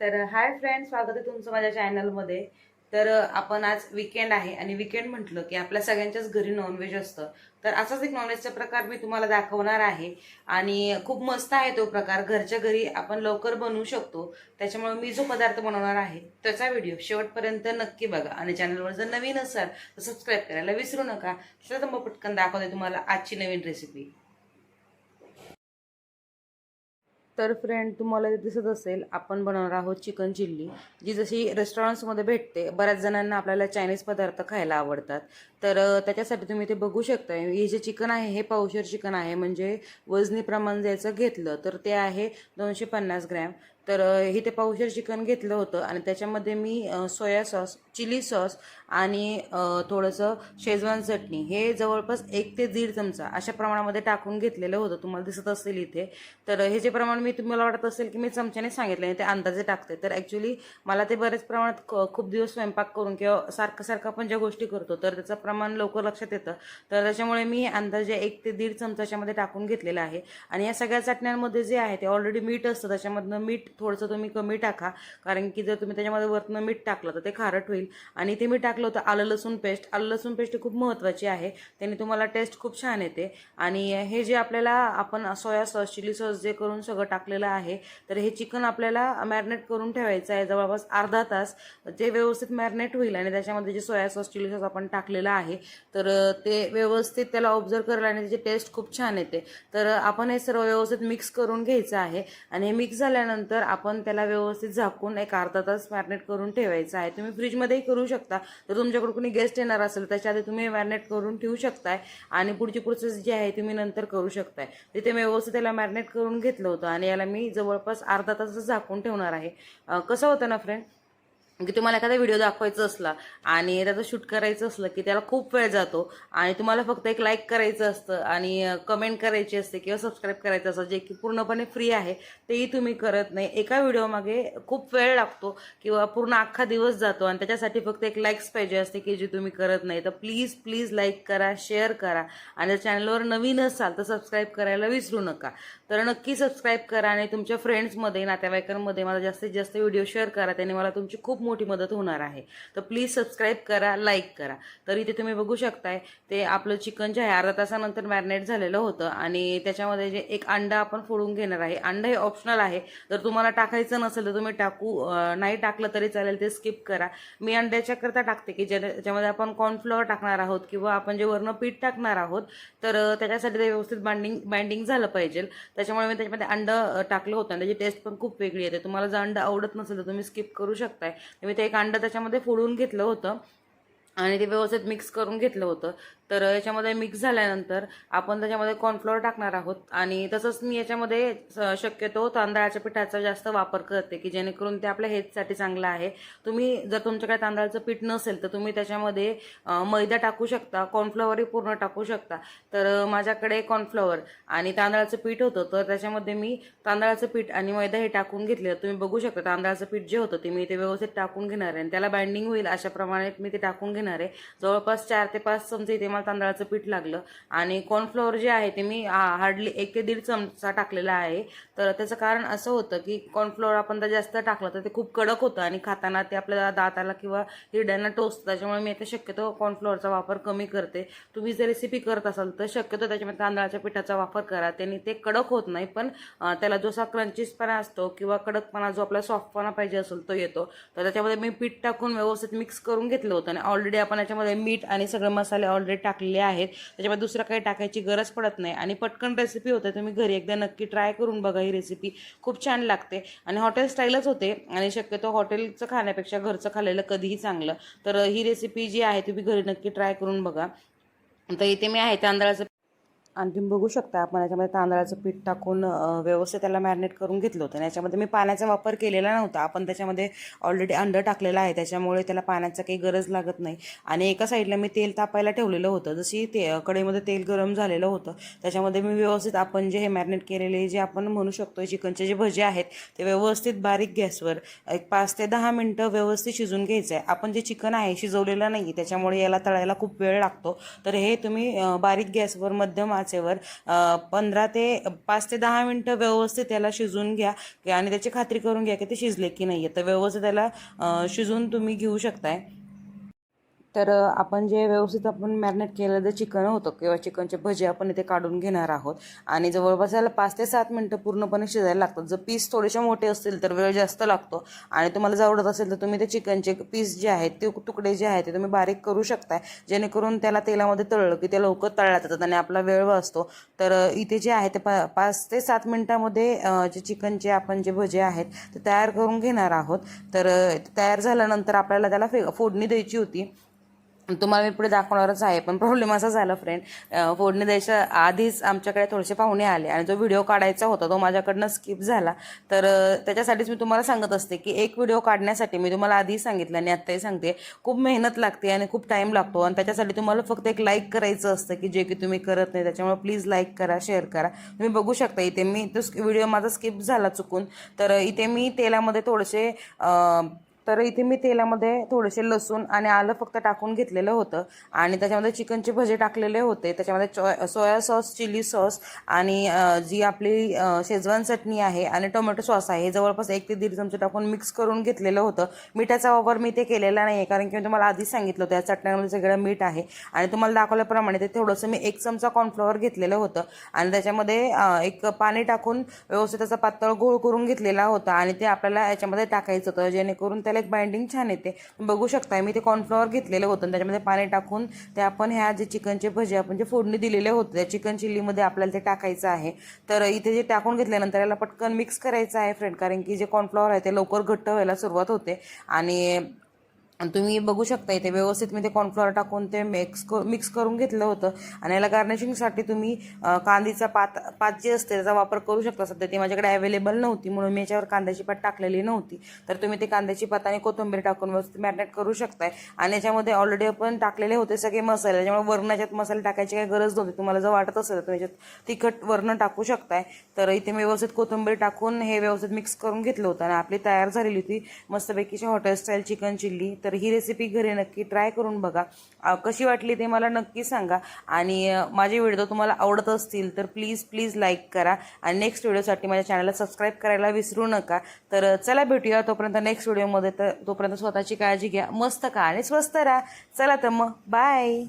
तर hi friend स्वागत आहे तुमचं माझ्या चॅनलमध्ये. तर आपण आज विकेंड आहे आणि विकेंड म्हटलं की आपल्या सगळ्यांच्याच घरी नॉनव्हेज असतं. तर असाच एक नॉनव्हेजचा प्रकार मी तुम्हाला दाखवणार आहे. आणि खूप मस्त आहे तो प्रकार. घरच्या घरी आपण लवकर बनवू शकतो. त्याच्यामुळे मी जो पदार्थ बनवणार आहे त्याचा व्हिडिओ शेवटपर्यंत नक्की बघा. आणि चॅनलवर जर नवीन असाल तर सबस्क्राईब करायला विसरू नका. चला तर मग पटकन दाखवते तुम्हाला आजची नवीन रेसिपी तर फ्रेंड तुम्हाला दिसत असेल आपण बनवणार आहोत चिकन चिल्ली जी जशी रेस्टॉरंट्समध्ये भेटते बऱ्याच जणांना आपल्याला चायनीज पदार्थ खायला आवडतात. तर त्याच्यासाठी तुम्ही ते बघू शकता हे जे चिकन आहे हे पावशर चिकन आहे. म्हणजे वजनी प्रमाण ज्याचं घेतलं तर ते आहे दोनशे पन्नास ग्रॅम तर इथे हे ते पावशर चिकन घेतलं होतं आणि त्याच्यामध्ये मी सोया सॉस चिली सॉस आणि थोडंसं शेजवान चटणी हे जवळपास एक ते दीड चमचा अशा प्रमाणामध्ये टाकून घेतलेलं होतं. तुम्हाला दिसत असेल इथे. तर हे जे प्रमाण मी तुम्हाला वाटत असेल की मी चमच्याने सांगितलं आणि ते अंदाजे टाकते. तर ॲक्च्युली मला ते बरेच प्रमाणात खूप दिवस स्वयंपाक करून किंवा सारखं सारखं आपण ज्या गोष्टी करतो तर त्याचं प्रमाण लवकर लक्षात येतं. तर त्याच्यामुळे मी अंदाजे एक ते दीड चमचाच्यामध्ये टाकून घेतलेलं आहे. आणि या सगळ्या चटण्यांमध्ये जे आहे ते ऑलरेडी मीठ असतं. त्याच्यामधनं मीठ थोडंसं तुम्ही कमी टाका. कारण की जर तुम्ही त्याच्यामध्ये वरनं मीठ टाकलं तर ते खारट होईल. आणि ते मी टाकलं होतं आलं लसूण पेस्ट. आलं लसूण पेस्ट ही खूप महत्त्वाची आहे. त्याने तुम्हाला टेस्ट खूप छान येते. आणि हे जे आपल्याला आपण सोया सॉस चिली सॉस जे करून सगळं टाकलेलं आहे तर हे चिकन आपल्याला मॅरिनेट करून ठेवायचं आहे. जवळपास अर्धा तास जे व्यवस्थित मॅरिनेट होईल आणि त्याच्यामध्ये जे सोया सॉस चिली सॉस आपण टाकलेलं आहे तर ते व्यवस्थित त्याला ऑब्झर्व करायला आणि त्याची टेस्ट खूप छान येते. तर आपण हे सर्व व्यवस्थित मिक्स करून घ्यायचं आहे. आणि हे मिक्स झाल्यानंतर आपण त्याला व्यवस्थित झाकून एक अर्धा तास मॅरिनेट करून ठेवायचं आहे. तुम्ही फ्रीजमध्येही करू शकता. तर तुमच्याकडे कोणी गेस्ट येणार असेल त्याच्या आधी तुम्ही मॅरिनेट करून ठेवू शकताय आणि पुढची प्रोसेस जी आहे तुम्ही नंतर करू शकताय. तिथे मी व्यवस्थित त्याला मॅरिनेट करून घेतलं होतं आणि याला मी जवळपास अर्धा तास झाकून ठेवणार आहे. कसं होतं ना फ्रेंड की तुम्हाला एखादा व्हिडिओ दाखवायचा असला आणि त्याचं शूट करायचं असलं की त्याला खूप वेळ जातो आणि तुम्हाला फक्त एक लाईक करायचं असतं आणि कमेंट करायची असते किंवा सबस्क्राईब करायचं असतं जे की पूर्णपणे फ्री आहे तेही तुम्ही करत नाही. एका व्हिडिओमागे खूप वेळ लागतो किंवा पूर्ण अख्खा दिवस जातो आणि त्याच्यासाठी फक्त एक लाईक्स पाहिजे असते की जे तुम्ही करत नाही. तर प्लीज प्लीज लाईक करा शेअर करा. आणि जर चॅनलवर नवीन असाल तर सबस्क्राईब करायला विसरू नका. तर नक्की सबस्क्राईब करा आणि तुमच्या फ्रेंड्समध्ये नातेवाईकांमध्ये मला जास्तीत जास्त व्हिडिओ शेअर करा. त्याने मला तुमची खूप मोठी मदत होणार आहे. तर प्लीज सबस्क्राईब करा लाईक करा. तर इथे तुम्ही बघू शकताय ते आपलं चिकन जे आहे अर्धा तासानंतर मॅरिनेट झालेलं होतं आणि त्याच्यामध्ये जे एक अंडा आपण फोडून घेणार आहे अंडा हे ऑप्शनल आहे. जर तुम्हाला टाकायचं नसेल तर तुम्ही टाकू नाही टाकलं तरी चालेल ते स्किप करा. मी अंड्याच्याकरता टाकते की ज्या ज्याच्यामध्ये आपण कॉर्नफ्लॉवर टाकणार आहोत किंवा आपण जे वरनं पीठ टाकणार आहोत तर त्याच्यासाठी ते व्यवस्थित बाइंडिंग बाइंडिंग झालं पाहिजे. त्याच्यामुळे मी त्याच्यामध्ये अंड टाकलं होतं आणि त्याची टेस्ट पण खूप वेगळी येते. तुम्हाला जर अंड आवडत नसेल तर तुम्ही स्किप करू शकताय. मी ते एक अंडं त्याच्यामध्ये फोडून घेतलं होतं. आणि ते व्यवस्थित मिक्स करून घेतलं होतं. तर याच्यामध्ये मिक्स झाल्यानंतर आपण त्याच्यामध्ये कॉर्नफ्लोअर टाकणार आहोत. आणि तसंच मी याच्यामध्ये स- शक्यतो तांदळाच्या पिठाचा जास्त वापर करते की जेणेकरून ते आपल्या हेल्थसाठी चांगलं आहे. तुम्ही जर तुमच्याकडे तांदळाचं पीठ नसेल तर तुम्ही त्याच्यामध्ये मैदा टाकू शकता कॉर्नफ्लॉवरही पूर्ण टाकू शकता. तर माझ्याकडे कॉर्नफ्लॉवर आणि तांदळाचं पीठ होतं तर त्याच्यामध्ये मी तांदळाचं पीठ आणि मैदा हे टाकून घेतले तुम्ही बघू शकता तांदळाचं पीठ जे होतं ते मी ते व्यवस्थित टाकून घेणार आहे. आणि त्याला बाइंडिंग होईल अशाप्रमाणे मी ते टाकून घेणार आहे. जवळपास चार ते पाच चमचे इथे मला तांदळाचं पीठ लागलं. आणि कॉर्नफ्लॉवर जे आहे ते मी हार्डली एक ते दीड चमचा टाकलेला आहे. तर त्याचं कारण असं होतं की कॉर्नफ्लॉवर आपण जर जास्त टाकलं तर ते खूप कडक होतं आणि खाताना ते आपल्याला दाताला किंवा हिरड्यांना टोचतं. त्याच्यामुळे मी आता शक्यतो कॉर्नफ्लॉवरचा वापर कमी करते. तुम्ही जर रेसिपी करत असाल तर शक्यतो त्याच्यामध्ये तांदळाच्या पिठाचा वापर करा. त्यांनी ते कडक होत नाही पण त्याला जो असा क्रंचीसपणा असतो किंवा कडकपणा जो आपला सॉफ्टपणा पाहिजे असेल तो येतो. तर त्याच्यामध्ये मी पीठ टाकून व्यवस्थित मिक्स करून घेतलं होतं आणि ऑलरेडी आपण याच्यामध्ये मीठ आणि सगळे मसाले ऑलरेडी टाकलेले आहेत. त्याच्यामध्ये दुसरं काही टाकायची गरज पडत नाही. आणि पटकन रेसिपी होते तुम्ही घरी एकदा नक्की ट्राय करून बघा ही रेसिपी खूप छान लागते. आणि हॉटेल स्टाईलच होते. आणि शक्यतो हॉटेलचं खाण्यापेक्षा घरचं खाल्लेलं कधीही चांगलं. तर ही रेसिपी जी आहे तुम्ही घरी नक्की ट्राय करून बघा. तर इथे मी आहे तांदळाचं आणि तुम्ही बघू शकता आपण याच्यामध्ये तांदळाचं पीठ टाकून व्यवस्थित त्याला मॅरिनेट करून घेतलं होतं. आणि याच्यामध्ये मी पाण्याचा वापर केलेला नव्हता. आपण त्याच्यामध्ये ऑलरेडी अंड टाकलेलं आहे. त्याच्यामुळे त्याला पाण्याचा काही गरज लागत नाही. आणि एका साईडला मी तेल तापायला ठेवलेलं होतं. जशी ते कढईमध्ये तेल गरम झालेलं होतं. त्याच्यामध्ये मी व्यवस्थित आपण जे हे मॅरिनेट केलेले जे आपण म्हणू शकतो चिकनचे जे भजे आहेत ते व्यवस्थित बारीक गॅसवर एक पाच ते दहा मिनटं व्यवस्थित शिजून घ्यायचं आहे. आपण जे चिकन आहे शिजवलेलं नाही त्याच्यामुळे याला तळायला खूप वेळ लागतो. तर हे तुम्ही बारीक गॅसवर मध्यम आचेवर पंधरा ते पाच ते दहा मिनटं व्यवस्थित त्याला शिजून घ्या आणि त्याची खात्री करून घ्या की ते शिजले की नाही आहे तर व्यवस्थित त्याला शिजून शिजवून तुम्ही घेऊ शकताय. तर आपण जे व्यवस्थित आपण मॅरिनेट केलेलं जे चिकन होतं किंवा चिकनचे भजे आपण इथे काढून घेणार आहोत. आणि जवळपास याला पाच ते सात मिनटं पूर्णपणे शिजायला लागतात. जर पीस थोडेसे मोठे असतील तर वेळ जास्त लागतो. आणि तुम्हाला जर आवडत असेल तर तुम्ही ते चिकनचे पीस जे आहेत ते तुकडे जे आहेत ते तुम्ही बारीक करू शकताय. जेणेकरून त्याला तेलामध्ये तळलं की ते लवकर तळल्या जातात आणि आपला वेळ वाचतो. तर इथे जे आहे ते पा पाच ते सात मिनटामध्ये जे चिकनचे आपण जे भजे आहेत ते तयार करून घेणार आहोत. तर तयार झाल्यानंतर आपल्याला त्याला फे फोडणी द्यायची होती. तुम्हाला मी पुढे दाखवणारच आहे पण प्रॉब्लेम असा झाला फ्रेंड फोडणी द्यायच्या आधीच आमच्याकडे थोडेसे पाहुणे आले आणि जो व्हिडिओ काढायचा होता तो माझ्याकडनं स्किप झाला. तर त्याच्यासाठीच मी तुम्हाला सांगत असते की एक व्हिडिओ काढण्यासाठी मी तुम्हाला आधी सांगितलं आणि आत्ताही सांगते. खूप मेहनत लागते आणि खूप टाईम लागतो आणि त्याच्यासाठी तुम्हाला फक्त एक लाईक करायचं असतं की जे की तुम्ही करत नाही. त्याच्यामुळे प्लीज लाईक करा शेअर करा. तुम्ही बघू शकता इथे मी तो व्हिडिओ माझा स्किप झाला चुकून. तर इथे मी तेलामध्ये थोडेसे तर इथे मी तेलामध्ये थोडेसे लसूण आणि आलं फक्त टाकून घेतलेलं होतं. आणि त्याच्यामध्ये चिकनचे भजे टाकलेले होते. त्याच्यामध्ये चॉ सोया सॉस चिली सॉस आणि जी आपली शेजवान चटणी आहे आणि टोमॅटो सॉस आहे. जवळपास एक ते दीड चमचे टाकून मिक्स करून घेतलेलं होतं. मिठाचा वापर मी ते केलेला नाही आहे कारण की मी तुम्हाला आधीच सांगितलं होतं या चटण्यांमध्ये सगळं मीठ आहे. आणि तुम्हाला दाखवल्याप्रमाणे ते थोडंसं मी एक चमचा कॉर्नफ्लॉवर घेतलेलं होतं. आणि त्याच्यामध्ये एक पाणी टाकून व्यवस्थित त्याचा पातळ गोळ करून घेतलेला होता. आणि ते आपल्याला याच्यामध्ये टाकायचं होतं. जेणेकरून त्याला एक बाइंडिंग छान येते. बघू शकताय मी ते कॉर्नफ्लॉवर घेतलेलं होतं आणि त्याच्यामध्ये पाणी टाकून ते आपण ह्या जे चिकनचे भजे आपण जे फोडणी दिलेले होते त्या चिकन चिल्लीमध्ये आपल्याला ते टाकायचं आहे. तर इथे जे टाकून घेतल्यानंतर याला पटकन मिक्स करायचं आहे फ्रेंड कारण की जे कॉर्नफ्लॉवर आहे ते लवकर घट्ट व्हायला सुरुवात होते. आणि आणि तुम्ही बघू शकता इथे व्यवस्थित मी ते कॉर्नफ्लॉवर टाकून ते मिक्स मिक्स करून घेतलं होतं. आणि याला गार्निशिंगसाठी तुम्ही कांदीचा पात पात जी असते त्याचा वापर करू शकता. सध्या ती माझ्याकडे अवेलेबल नव्हती म्हणून मी याच्यावर कांद्याची पात टाकलेली नव्हती. तर तुम्ही ते कांद्याची पात आणि कोथिंबीर टाकून व्यवस्थित मॅरिनेट करू शकताय. आणि याच्यामध्ये ऑलरेडी आपण टाकलेले होते सगळे मसाले त्याच्यामुळे वरणाच्यात मसाले टाकायची काही गरज नव्हती. तुम्हाला जर वाटत असेल तर तुम्ही याच्यात तिखट वर्ण टाकू शकताय. तर इथे मी व्यवस्थित कोथिंबीर टाकून हे व्यवस्थित मिक्स करून घेतलं होतं. आणि आपली तयार झालेली होती मस्तपैकीची हॉटेल स्टाईल चिकन चिल्ली तर तर ही रेसिपी घरी नक्की ट्राय करून बघा. कशी वाटली ते मला नक्की सांगा. आणि माझे व्हिडिओ तुम्हाला आवडत असतील तर प्लीज प्लीज लाईक करा. आणि नेक्स्ट व्हिडिओसाठी माझ्या चॅनलला सबस्क्राईब करायला विसरू नका. तर चला भेटूया तोपर्यंत नेक्स्ट व्हिडिओमध्ये तर तोपर्यंत स्वतःची काळजी घ्या. मस्त का आणि स्वस्त राहा. चला तर मग. बाय